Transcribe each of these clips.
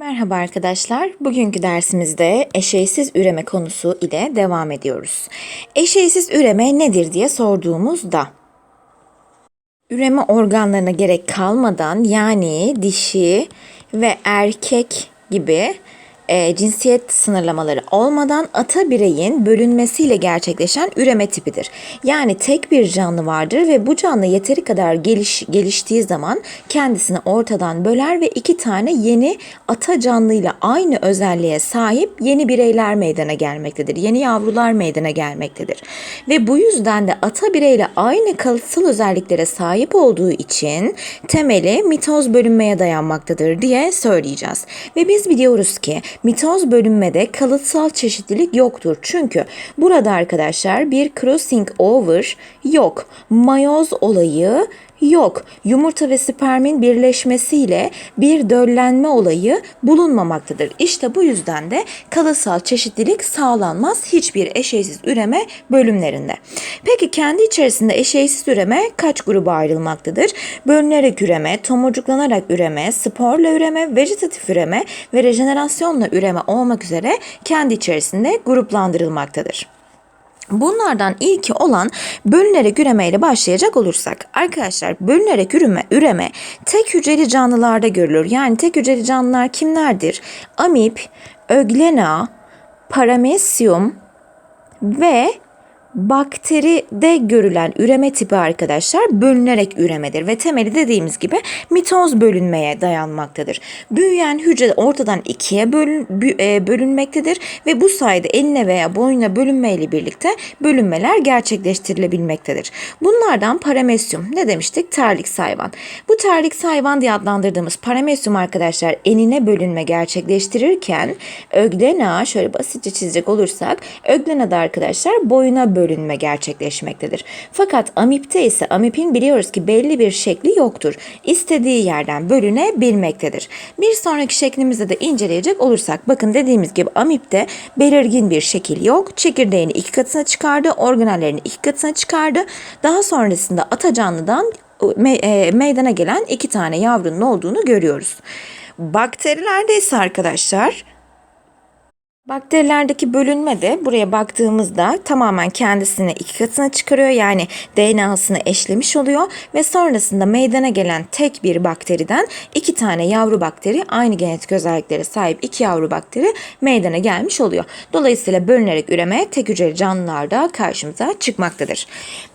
Merhaba arkadaşlar. Bugünkü dersimizde eşeysiz üreme konusu ile devam ediyoruz. Eşeysiz üreme nedir diye sorduğumuzda üreme organlarına gerek kalmadan yani dişi ve erkek gibi e, cinsiyet sınırlamaları olmadan ata bireyin bölünmesiyle gerçekleşen üreme tipidir. Yani tek bir canlı vardır ve bu canlı yeteri kadar geliş, geliştiği zaman kendisini ortadan böler ve iki tane yeni ata canlıyla aynı özelliğe sahip yeni bireyler meydana gelmektedir. Yeni yavrular meydana gelmektedir. Ve bu yüzden de ata bireyle aynı kalıtsal özelliklere sahip olduğu için temeli mitoz bölünmeye dayanmaktadır diye söyleyeceğiz. Ve biz biliyoruz ki mitoz bölünmede kalıtsal çeşitlilik yoktur. Çünkü burada arkadaşlar bir crossing over yok. Mayoz olayı yok. Yumurta ve spermin birleşmesiyle bir döllenme olayı bulunmamaktadır. İşte bu yüzden de kalıtsal çeşitlilik sağlanmaz hiçbir eşeysiz üreme bölümlerinde. Peki kendi içerisinde eşeysiz üreme kaç gruba ayrılmaktadır? Bölünerek üreme, tomurcuklanarak üreme, sporla üreme, vejetatif üreme ve rejenerasyonla üreme olmak üzere kendi içerisinde gruplandırılmaktadır. Bunlardan ilki olan bölünerek üreme ile başlayacak olursak arkadaşlar bölünerek üreme, üreme tek hücreli canlılarda görülür. Yani tek hücreli canlılar kimlerdir? Amip, Öglena, Paramecium ve bakteride görülen üreme tipi arkadaşlar bölünerek üremedir ve temeli dediğimiz gibi mitoz bölünmeye dayanmaktadır. Büyüyen hücre ortadan ikiye e, bölünmektedir ve bu sayede eline veya boyuna bölünmeyle birlikte bölünmeler gerçekleştirilebilmektedir. Bunlardan paramesyum ne demiştik? Terlik hayvan. Bu terlik hayvan diye adlandırdığımız paramesyum arkadaşlar enine bölünme gerçekleştirirken öglena şöyle basitçe çizecek olursak öglenada arkadaşlar boyuna bölünme gerçekleşmektedir. Fakat amipte ise amipin biliyoruz ki belli bir şekli yoktur. İstediği yerden bölünebilmektedir. Bir sonraki şeklimizde de inceleyecek olursak bakın dediğimiz gibi amipte belirgin bir şekil yok. Çekirdeğini iki katına çıkardı, organellerini iki katına çıkardı. Daha sonrasında ata canlıdan me- e, meydana gelen iki tane yavrunun olduğunu görüyoruz. Bakterilerde ise arkadaşlar Bakterilerdeki bölünme de buraya baktığımızda tamamen kendisini iki katına çıkarıyor. Yani DNA'sını eşlemiş oluyor ve sonrasında meydana gelen tek bir bakteriden iki tane yavru bakteri aynı genetik özelliklere sahip iki yavru bakteri meydana gelmiş oluyor. Dolayısıyla bölünerek üreme tek hücreli canlılarda karşımıza çıkmaktadır.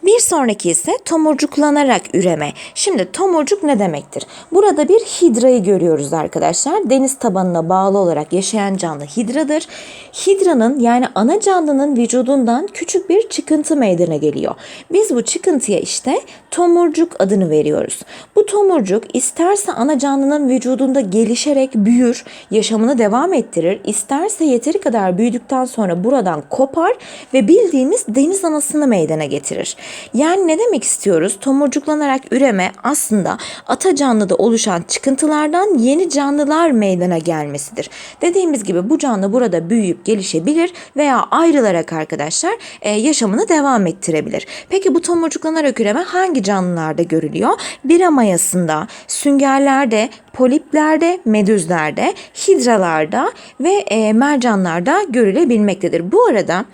Bir sonraki ise tomurcuklanarak üreme. Şimdi tomurcuk ne demektir? Burada bir hidrayı görüyoruz arkadaşlar. Deniz tabanına bağlı olarak yaşayan canlı hidradır. Hidranın yani ana canlının vücudundan küçük bir çıkıntı meydana geliyor. Biz bu çıkıntıya işte tomurcuk adını veriyoruz. Bu tomurcuk isterse ana canlının vücudunda gelişerek büyür, yaşamını devam ettirir. isterse yeteri kadar büyüdükten sonra buradan kopar ve bildiğimiz deniz anasını meydana getirir. Yani ne demek istiyoruz? Tomurcuklanarak üreme aslında ata canlıda oluşan çıkıntılardan yeni canlılar meydana gelmesidir. Dediğimiz gibi bu canlı burada büyüyüp gelişebilir veya ayrılarak arkadaşlar e, yaşamını devam ettirebilir. Peki bu tomurcuklanarak üreme hangi canlılarda görülüyor? Bira mayasında, süngerlerde, poliplerde, medüzlerde, hidralarda ve e, mercanlarda görülebilmektedir. Bu arada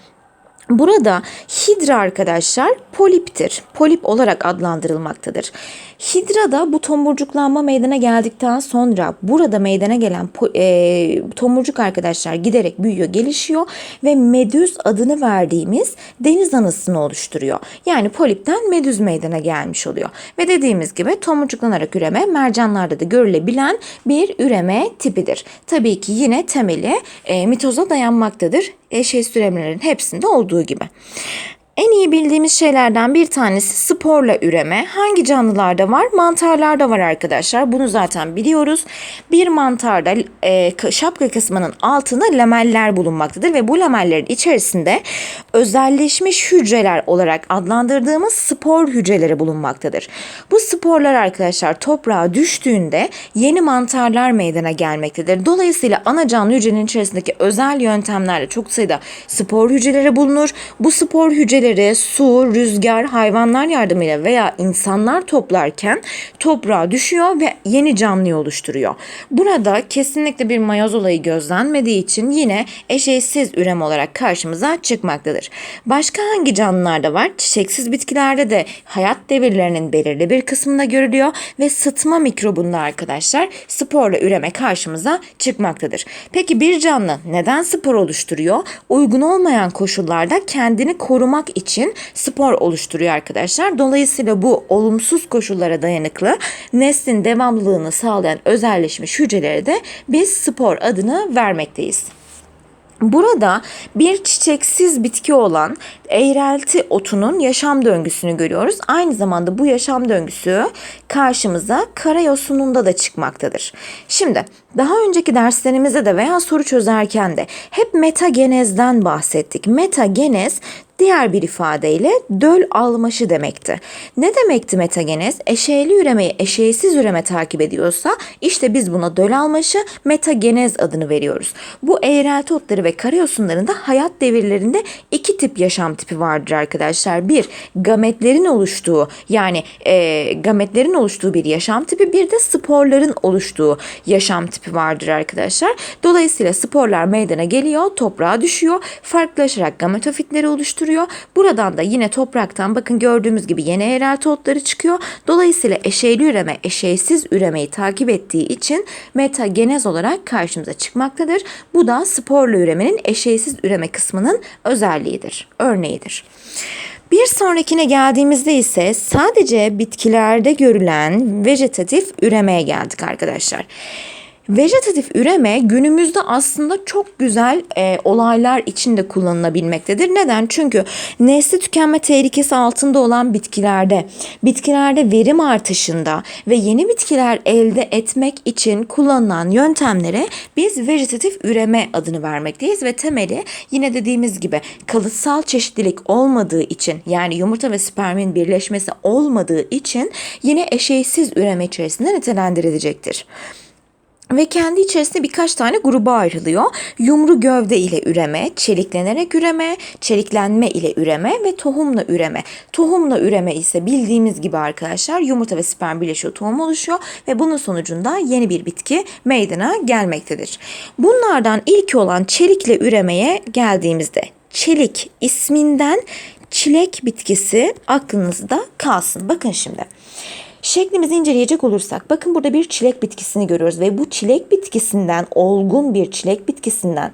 Burada hidra arkadaşlar poliptir. Polip olarak adlandırılmaktadır. Hidra da bu tomurcuklanma meydana geldikten sonra burada meydana gelen e, tomurcuk arkadaşlar giderek büyüyor, gelişiyor ve medüz adını verdiğimiz deniz anasını oluşturuyor. Yani polipten medüz meydana gelmiş oluyor. Ve dediğimiz gibi tomurcuklanarak üreme mercanlarda da görülebilen bir üreme tipidir. Tabii ki yine temeli e, mitoza dayanmaktadır. Eşeğsiz üremelerin hepsinde olduğu gibi. En iyi bildiğimiz şeylerden bir tanesi sporla üreme. Hangi canlılarda var? Mantarlarda var arkadaşlar. Bunu zaten biliyoruz. Bir mantarda e, şapka kısmının altında lameller bulunmaktadır ve bu lamellerin içerisinde özelleşmiş hücreler olarak adlandırdığımız spor hücreleri bulunmaktadır. Bu sporlar arkadaşlar toprağa düştüğünde yeni mantarlar meydana gelmektedir. Dolayısıyla ana canlı hücrenin içerisindeki özel yöntemlerle çok sayıda spor hücreleri bulunur. Bu spor hücreleri bitkileri su, rüzgar, hayvanlar yardımıyla veya insanlar toplarken toprağa düşüyor ve yeni canlıyı oluşturuyor. Burada kesinlikle bir mayoz olayı gözlenmediği için yine eşeğsiz üreme olarak karşımıza çıkmaktadır. Başka hangi canlılarda var? Çiçeksiz bitkilerde de hayat devirlerinin belirli bir kısmında görülüyor ve sıtma mikrobunda arkadaşlar sporla üreme karşımıza çıkmaktadır. Peki bir canlı neden spor oluşturuyor? Uygun olmayan koşullarda kendini korumak için spor oluşturuyor arkadaşlar. Dolayısıyla bu olumsuz koşullara dayanıklı neslin devamlılığını sağlayan özelleşmiş hücrelere de biz spor adını vermekteyiz. Burada bir çiçeksiz bitki olan eğrelti otunun yaşam döngüsünü görüyoruz. Aynı zamanda bu yaşam döngüsü karşımıza karayosununda da çıkmaktadır. Şimdi daha önceki derslerimizde de veya soru çözerken de hep metagenezden bahsettik. Metagenez diğer bir ifadeyle döl almaşı demekti. Ne demekti metagenez? Eşeğli üremeyi eşeğsiz üreme takip ediyorsa işte biz buna döl almaşı metagenez adını veriyoruz. Bu eğrelti otları ve karayosunlarında hayat devirlerinde iki tip yaşam tipi vardır arkadaşlar. Bir gametlerin oluştuğu yani e, gametlerin oluştuğu bir yaşam tipi bir de sporların oluştuğu yaşam tipi vardır arkadaşlar. Dolayısıyla sporlar meydana geliyor, toprağa düşüyor, farklılaşarak gametofitleri oluşturuyor. Buradan da yine topraktan bakın gördüğümüz gibi yeni eğrelti otları çıkıyor. Dolayısıyla eşeğli üreme, eşeğsiz üremeyi takip ettiği için metagenez olarak karşımıza çıkmaktadır. Bu da sporla üremenin eşeğsiz üreme kısmının özelliğidir, örneğidir. Bir sonrakine geldiğimizde ise sadece bitkilerde görülen vejetatif üremeye geldik arkadaşlar. Vejetatif üreme günümüzde aslında çok güzel e, olaylar içinde kullanılabilmektedir. Neden? Çünkü nesli tükenme tehlikesi altında olan bitkilerde, bitkilerde verim artışında ve yeni bitkiler elde etmek için kullanılan yöntemlere biz vejetatif üreme adını vermekteyiz ve temeli yine dediğimiz gibi kalıtsal çeşitlilik olmadığı için yani yumurta ve spermin birleşmesi olmadığı için yine eşeğsiz üreme içerisinde nitelendirilecektir ve kendi içerisinde birkaç tane gruba ayrılıyor. Yumru gövde ile üreme, çeliklenerek üreme, çeliklenme ile üreme ve tohumla üreme. Tohumla üreme ise bildiğimiz gibi arkadaşlar yumurta ve sperm birleşiyor, tohum oluşuyor ve bunun sonucunda yeni bir bitki meydana gelmektedir. Bunlardan ilki olan çelikle üremeye geldiğimizde çelik isminden çilek bitkisi aklınızda kalsın. Bakın şimdi. Şeklimizi inceleyecek olursak bakın burada bir çilek bitkisini görüyoruz ve bu çilek bitkisinden olgun bir çilek bitkisinden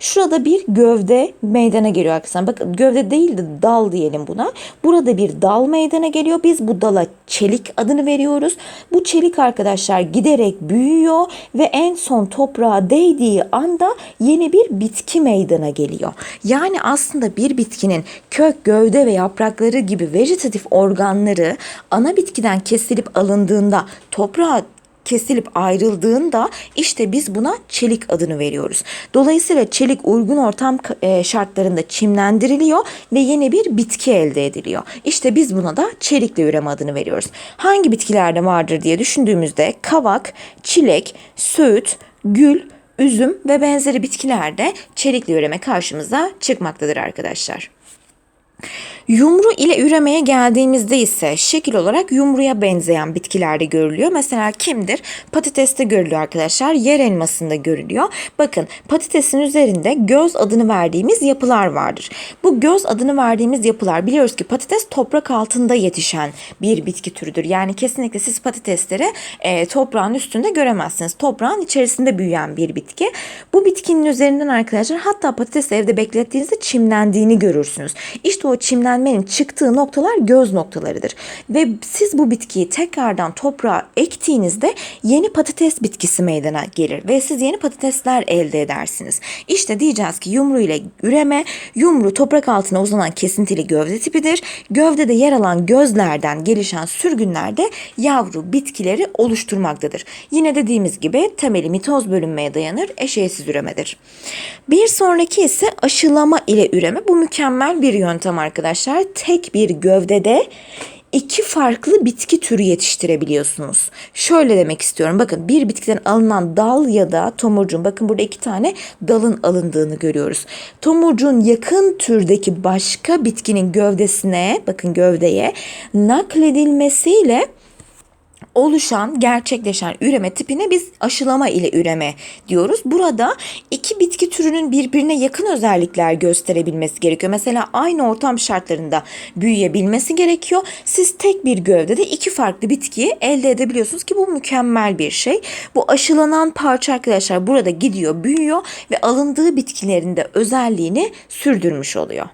şurada bir gövde meydana geliyor arkadaşlar. Bakın gövde değil de dal diyelim buna. Burada bir dal meydana geliyor. Biz bu dala çelik adını veriyoruz. Bu çelik arkadaşlar giderek büyüyor ve en son toprağa değdiği anda yeni bir bitki meydana geliyor. Yani aslında bir bitkinin kök, gövde ve yaprakları gibi vejetatif organları ana bitkiden kesilip alındığında toprağa kesilip ayrıldığında işte biz buna çelik adını veriyoruz. Dolayısıyla çelik uygun ortam e, şartlarında çimlendiriliyor ve yeni bir bitki elde ediliyor. İşte biz buna da çelikle üreme adını veriyoruz. Hangi bitkilerde vardır diye düşündüğümüzde kavak, çilek, söğüt, gül, üzüm ve benzeri bitkilerde çelikle üreme karşımıza çıkmaktadır arkadaşlar. Yumru ile üremeye geldiğimizde ise şekil olarak yumruya benzeyen bitkilerde görülüyor. Mesela kimdir? Patateste görülüyor arkadaşlar. Yer elmasında görülüyor. Bakın patatesin üzerinde göz adını verdiğimiz yapılar vardır. Bu göz adını verdiğimiz yapılar biliyoruz ki patates toprak altında yetişen bir bitki türüdür. Yani kesinlikle siz patatesleri e, toprağın üstünde göremezsiniz. Toprağın içerisinde büyüyen bir bitki. Bu bitkinin üzerinden arkadaşlar hatta patates evde beklettiğinizde çimlendiğini görürsünüz. İşte o çimlenmenin çıktığı noktalar göz noktalarıdır. Ve siz bu bitkiyi tekrardan toprağa ektiğinizde yeni patates bitkisi meydana gelir ve siz yeni patatesler elde edersiniz. İşte diyeceğiz ki yumru ile üreme, yumru toprak altına uzanan kesintili gövde tipidir. Gövdede yer alan gözlerden gelişen sürgünlerde yavru bitkileri oluşturmaktadır. Yine dediğimiz gibi temeli mitoz bölünmeye dayanır, eşeğsiz üremedir. Bir sonraki ise aşılama ile üreme. Bu mükemmel bir yöntem arkadaşlar. Tek bir gövdede iki farklı bitki türü yetiştirebiliyorsunuz. Şöyle demek istiyorum. Bakın bir bitkiden alınan dal ya da tomurcuğun bakın burada iki tane dalın alındığını görüyoruz. Tomurcuğun yakın türdeki başka bitkinin gövdesine bakın gövdeye nakledilmesiyle oluşan, gerçekleşen üreme tipine biz aşılama ile üreme diyoruz. Burada iki bitki türünün birbirine yakın özellikler gösterebilmesi gerekiyor. Mesela aynı ortam şartlarında büyüyebilmesi gerekiyor. Siz tek bir gövdede iki farklı bitkiyi elde edebiliyorsunuz ki bu mükemmel bir şey. Bu aşılanan parça arkadaşlar burada gidiyor, büyüyor ve alındığı bitkilerin de özelliğini sürdürmüş oluyor.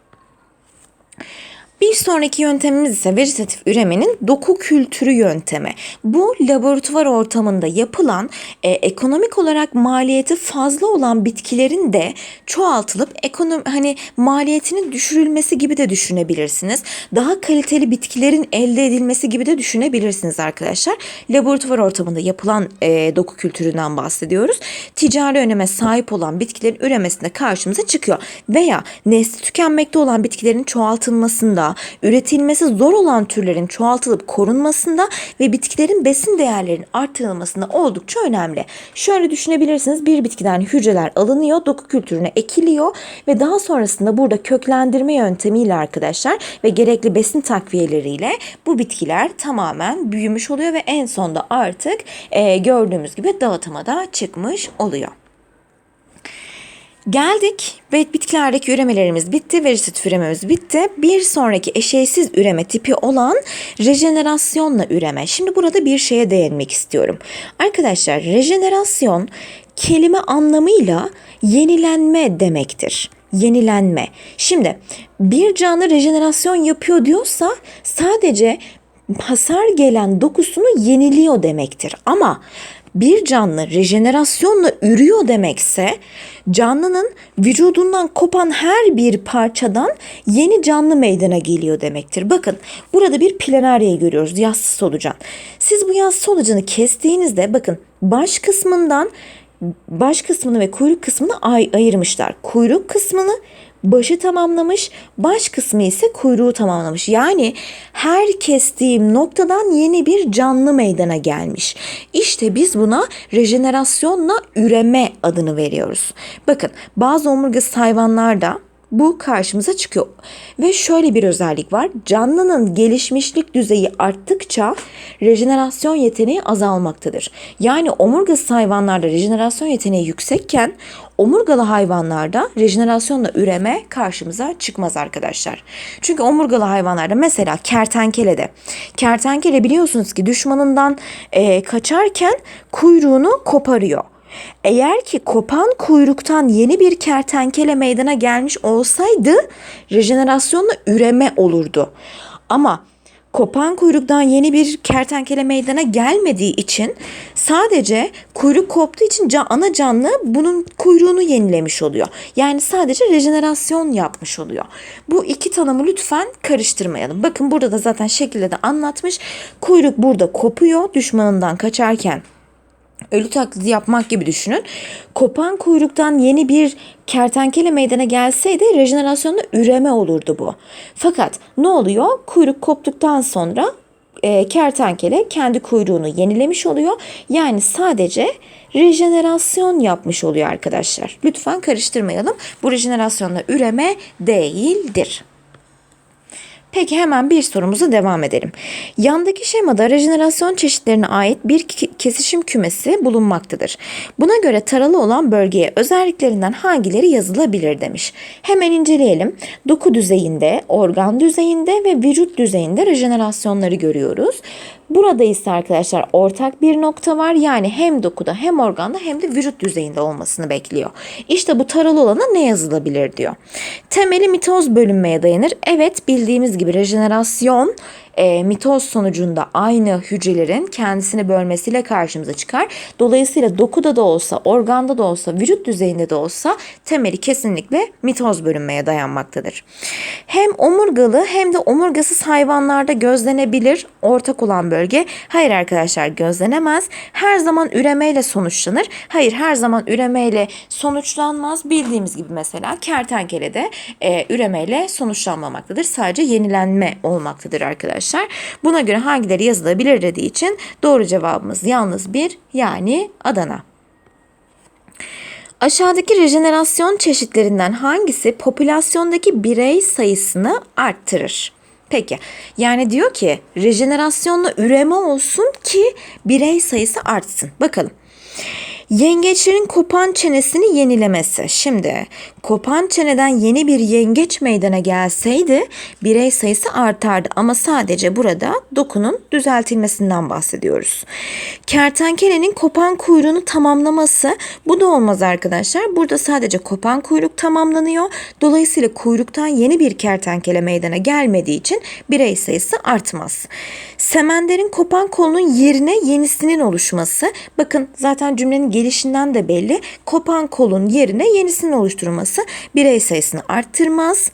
Bir sonraki yöntemimiz ise vejetatif üremenin doku kültürü yöntemi. Bu laboratuvar ortamında yapılan e, ekonomik olarak maliyeti fazla olan bitkilerin de çoğaltılıp ekonomi hani maliyetinin düşürülmesi gibi de düşünebilirsiniz. Daha kaliteli bitkilerin elde edilmesi gibi de düşünebilirsiniz arkadaşlar. Laboratuvar ortamında yapılan e, doku kültüründen bahsediyoruz. Ticari öneme sahip olan bitkilerin üremesinde karşımıza çıkıyor. Veya nesli tükenmekte olan bitkilerin çoğaltılmasında, üretilmesi zor olan türlerin çoğaltılıp korunmasında ve bitkilerin besin değerlerinin artırılmasında oldukça önemli. Şöyle düşünebilirsiniz bir bitkiden hücreler alınıyor, doku kültürüne ekiliyor ve daha sonrasında burada köklendirme yöntemiyle arkadaşlar ve gerekli besin takviyeleriyle bu bitkiler tamamen büyümüş oluyor ve en sonda artık e, gördüğümüz gibi dağıtıma da çıkmış oluyor. Geldik ve bitkilerdeki üremelerimiz bitti, vejetatif ürememiz bitti. Bir sonraki eşeysiz üreme tipi olan rejenerasyonla üreme. Şimdi burada bir şeye değinmek istiyorum. Arkadaşlar rejenerasyon kelime anlamıyla yenilenme demektir yenilenme. Şimdi bir canlı rejenerasyon yapıyor diyorsa sadece hasar gelen dokusunu yeniliyor demektir. Ama bir canlı rejenerasyonla ürüyor demekse canlının vücudundan kopan her bir parçadan yeni canlı meydana geliyor demektir. Bakın burada bir planaryayı görüyoruz yassı solucan. Siz bu yassı solucanı kestiğinizde bakın baş kısmından baş kısmını ve kuyruk kısmını ay ayırmışlar. Kuyruk kısmını başı tamamlamış, baş kısmı ise kuyruğu tamamlamış. Yani her kestiğim noktadan yeni bir canlı meydana gelmiş. İşte biz buna rejenerasyonla üreme adını veriyoruz. Bakın bazı omurgasız hayvanlarda bu karşımıza çıkıyor. Ve şöyle bir özellik var. Canlının gelişmişlik düzeyi arttıkça rejenerasyon yeteneği azalmaktadır. Yani omurgasız hayvanlarda rejenerasyon yeteneği yüksekken omurgalı hayvanlarda rejenerasyonla üreme karşımıza çıkmaz arkadaşlar. Çünkü omurgalı hayvanlarda mesela kertenkelede kertenkele biliyorsunuz ki düşmanından e, kaçarken kuyruğunu koparıyor. Eğer ki kopan kuyruktan yeni bir kertenkele meydana gelmiş olsaydı rejenerasyonla üreme olurdu. Ama kopan kuyruktan yeni bir kertenkele meydana gelmediği için sadece kuyruk koptuğu için can, ana canlı bunun kuyruğunu yenilemiş oluyor. Yani sadece rejenerasyon yapmış oluyor. Bu iki tanımı lütfen karıştırmayalım. Bakın burada da zaten şekilde de anlatmış. Kuyruk burada kopuyor düşmanından kaçarken ölü taklidi yapmak gibi düşünün. Kopan kuyruktan yeni bir kertenkele meydana gelseydi rejenerasyonda üreme olurdu bu. Fakat ne oluyor? Kuyruk koptuktan sonra e, kertenkele kendi kuyruğunu yenilemiş oluyor. Yani sadece rejenerasyon yapmış oluyor arkadaşlar. Lütfen karıştırmayalım. Bu rejenerasyonla üreme değildir. Peki hemen bir sorumuza devam edelim. Yandaki şemada rejenerasyon çeşitlerine ait bir kesişim kümesi bulunmaktadır. Buna göre taralı olan bölgeye özelliklerinden hangileri yazılabilir demiş. Hemen inceleyelim. Doku düzeyinde, organ düzeyinde ve vücut düzeyinde rejenerasyonları görüyoruz. Burada ise arkadaşlar ortak bir nokta var. Yani hem dokuda hem organda hem de vücut düzeyinde olmasını bekliyor. İşte bu taralı olana ne yazılabilir diyor. Temeli mitoz bölünmeye dayanır. Evet bildiğimiz gibi rejenerasyon e, mitoz sonucunda aynı hücrelerin kendisini bölmesiyle karşımıza çıkar. Dolayısıyla dokuda da olsa, organda da olsa, vücut düzeyinde de olsa temeli kesinlikle mitoz bölünmeye dayanmaktadır. Hem omurgalı hem de omurgasız hayvanlarda gözlenebilir ortak olan bölge. Hayır arkadaşlar gözlenemez. Her zaman üremeyle sonuçlanır. Hayır her zaman üremeyle sonuçlanmaz. Bildiğimiz gibi mesela kertenkelede e, üremeyle sonuçlanmamaktadır. Sadece yenilenme olmaktadır arkadaşlar arkadaşlar. Buna göre hangileri yazılabilir dediği için doğru cevabımız yalnız bir yani Adana. Aşağıdaki rejenerasyon çeşitlerinden hangisi popülasyondaki birey sayısını arttırır? Peki yani diyor ki rejenerasyonla üreme olsun ki birey sayısı artsın. Bakalım. Yengeçlerin kopan çenesini yenilemesi. Şimdi kopan çeneden yeni bir yengeç meydana gelseydi birey sayısı artardı ama sadece burada dokunun düzeltilmesinden bahsediyoruz. Kertenkelenin kopan kuyruğunu tamamlaması bu da olmaz arkadaşlar. Burada sadece kopan kuyruk tamamlanıyor. Dolayısıyla kuyruktan yeni bir kertenkele meydana gelmediği için birey sayısı artmaz. Semenderin kopan kolunun yerine yenisinin oluşması. Bakın zaten cümlenin gelişinden de belli. Kopan kolun yerine yenisinin oluşturulması birey sayısını arttırmaz.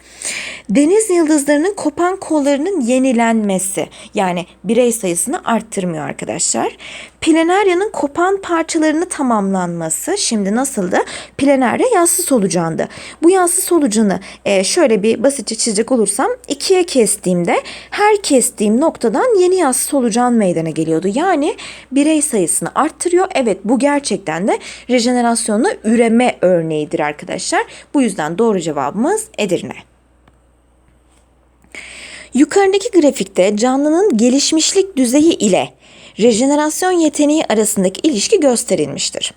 Deniz yıldızlarının kopan kollarının yenilenmesi yani birey sayısını arttırmıyor arkadaşlar. Planaryanın kopan parçalarını tamamlanması şimdi nasıldı? Planarya yassı solucandı. Bu yassı solucanı e, şöyle bir basitçe çizecek olursam ikiye kestiğimde her kestiğim noktadan yeni yassı solucan meydana geliyordu. Yani birey sayısını arttırıyor. Evet bu gerçekten de rejenerasyonla üreme örneğidir arkadaşlar. Bu yüzden doğru cevabımız Edirne. Yukarıdaki grafikte canlının gelişmişlik düzeyi ile rejenerasyon yeteneği arasındaki ilişki gösterilmiştir.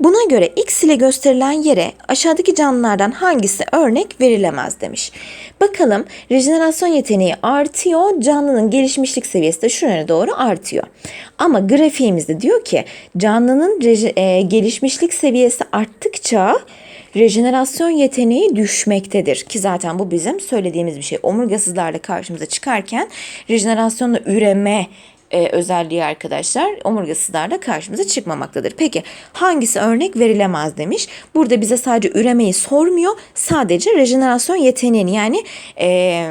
Buna göre X ile gösterilen yere aşağıdaki canlılardan hangisi örnek verilemez demiş. Bakalım rejenerasyon yeteneği artıyor, canlının gelişmişlik seviyesi de şuraya doğru artıyor. Ama grafiğimizde diyor ki canlının e, gelişmişlik seviyesi arttıkça rejenerasyon yeteneği düşmektedir. Ki zaten bu bizim söylediğimiz bir şey. Omurgasızlarla karşımıza çıkarken rejenerasyonla üreme e, özelliği arkadaşlar omurgasızlarda karşımıza çıkmamaktadır. Peki hangisi örnek verilemez demiş. Burada bize sadece üremeyi sormuyor. Sadece rejenerasyon yeteneğini yani e,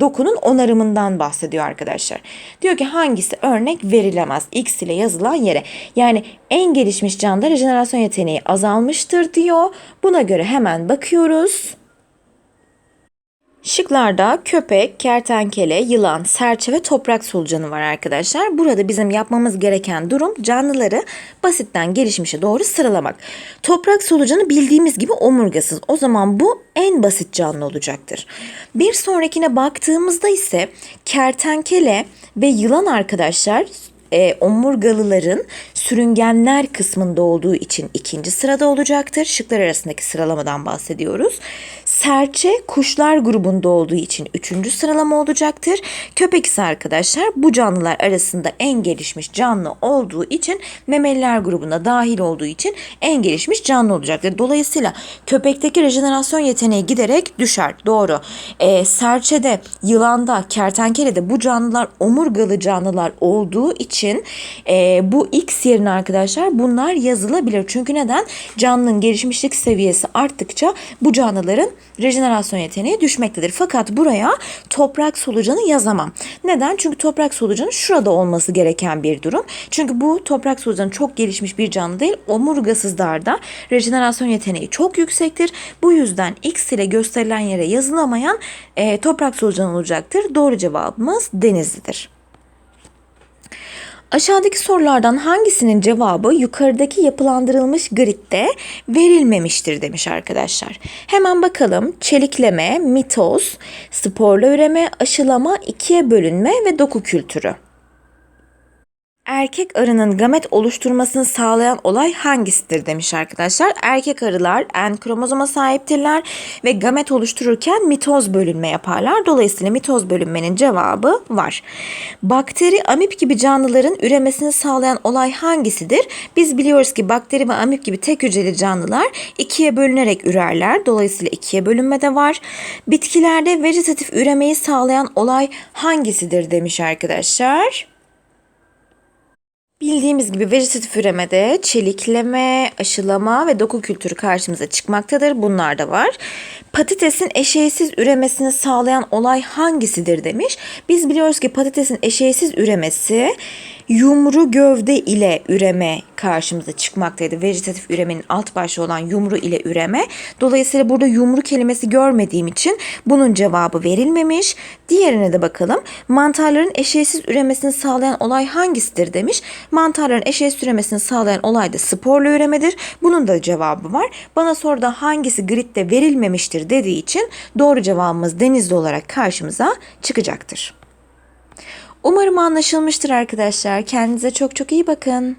dokunun onarımından bahsediyor arkadaşlar. Diyor ki hangisi örnek verilemez X ile yazılan yere. Yani en gelişmiş canlıda rejenerasyon yeteneği azalmıştır diyor. Buna göre hemen bakıyoruz. Şıklarda köpek, kertenkele, yılan, serçe ve toprak solucanı var arkadaşlar. Burada bizim yapmamız gereken durum canlıları basitten gelişmişe doğru sıralamak. Toprak solucanı bildiğimiz gibi omurgasız. O zaman bu en basit canlı olacaktır. Bir sonrakine baktığımızda ise kertenkele ve yılan arkadaşlar e, omurgalıların sürüngenler kısmında olduğu için ikinci sırada olacaktır. Şıklar arasındaki sıralamadan bahsediyoruz. Serçe kuşlar grubunda olduğu için üçüncü sıralama olacaktır. Köpek ise arkadaşlar bu canlılar arasında en gelişmiş canlı olduğu için memeliler grubuna dahil olduğu için en gelişmiş canlı olacaktır. Dolayısıyla köpekteki rejenerasyon yeteneği giderek düşer. Doğru. E, serçede, yılanda, kertenkelede bu canlılar omurgalı canlılar olduğu için e, bu X yerine arkadaşlar bunlar yazılabilir. Çünkü neden? Canlının gelişmişlik seviyesi arttıkça bu canlıların rejenerasyon yeteneği düşmektedir. Fakat buraya toprak solucanı yazamam. Neden? Çünkü toprak solucanı şurada olması gereken bir durum. Çünkü bu toprak solucanı çok gelişmiş bir canlı değil. Omurgasızlarda rejenerasyon yeteneği çok yüksektir. Bu yüzden X ile gösterilen yere yazılamayan e, toprak solucanı olacaktır. Doğru cevabımız Denizli'dir. Aşağıdaki sorulardan hangisinin cevabı yukarıdaki yapılandırılmış gridde verilmemiştir demiş arkadaşlar. Hemen bakalım. Çelikleme, mitoz, sporla üreme, aşılama, ikiye bölünme ve doku kültürü. Erkek arının gamet oluşturmasını sağlayan olay hangisidir demiş arkadaşlar. Erkek arılar en kromozoma sahiptirler ve gamet oluştururken mitoz bölünme yaparlar. Dolayısıyla mitoz bölünmenin cevabı var. Bakteri, amip gibi canlıların üremesini sağlayan olay hangisidir? Biz biliyoruz ki bakteri ve amip gibi tek hücreli canlılar ikiye bölünerek ürerler. Dolayısıyla ikiye bölünme de var. Bitkilerde vejetatif üremeyi sağlayan olay hangisidir demiş arkadaşlar. Bildiğimiz gibi vejetatif üremede çelikleme, aşılama ve doku kültürü karşımıza çıkmaktadır. Bunlar da var. Patatesin eşeğsiz üremesini sağlayan olay hangisidir demiş. Biz biliyoruz ki patatesin eşeğsiz üremesi yumru gövde ile üreme karşımıza çıkmaktaydı. Vejetatif üremenin alt başlığı olan yumru ile üreme. Dolayısıyla burada yumru kelimesi görmediğim için bunun cevabı verilmemiş. Diğerine de bakalım. Mantarların eşeğsiz üremesini sağlayan olay hangisidir demiş. Mantarların eşeğsiz üremesini sağlayan olay da sporlu üremedir. Bunun da cevabı var. Bana soruda hangisi gridde verilmemiştir dediği için doğru cevabımız denizli olarak karşımıza çıkacaktır. Umarım anlaşılmıştır arkadaşlar. Kendinize çok çok iyi bakın.